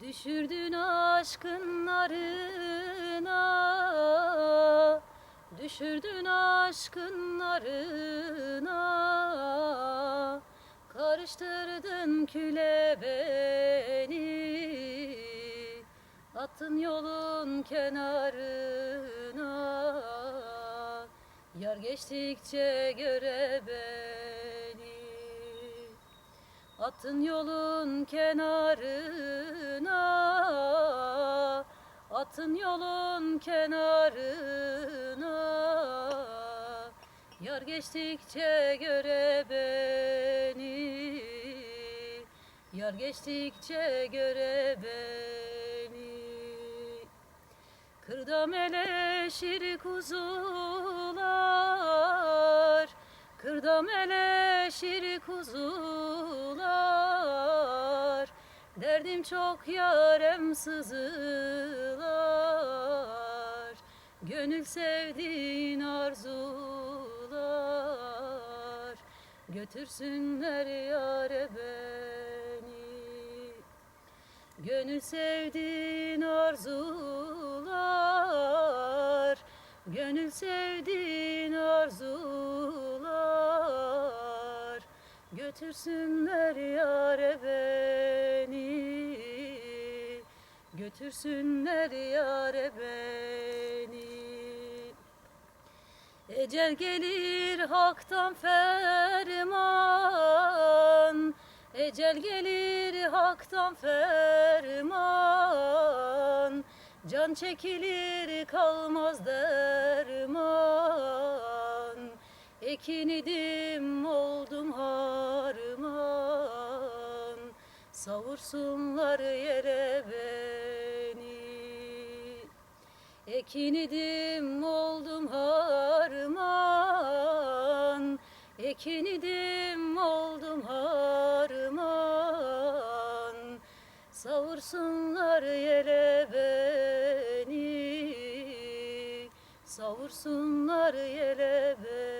Düşürdün aşkın narına Düşürdün aşkın narına. Karıştırdın küle beni Attın yolun kenarına. Yar geçtikçe göre beni Attın yolun kenarına Attın yolun kenarına. Yar geçtikçe göre beni Yar geçtikçe göre beni. Kırda meleşir kuzular Kırda meleşir kuzular Derdim çok yarem sızılar. Gönül sevdiğin arzular. Götürsünler yare beni. Gönül sevdiğin arzular. Gönül sevdiğin arzular. Götürsünler yare Götürsünler yare beni. Ecel gelir haktan ferman. Ecel gelir haktan ferman. Can çekilir kalmaz derman. Ekin idim oldum harman. Savursunlar yere Ekin idim oldum harman. Ekin idim oldum harman. Savursunlar yere beni. Savursunlar yere beni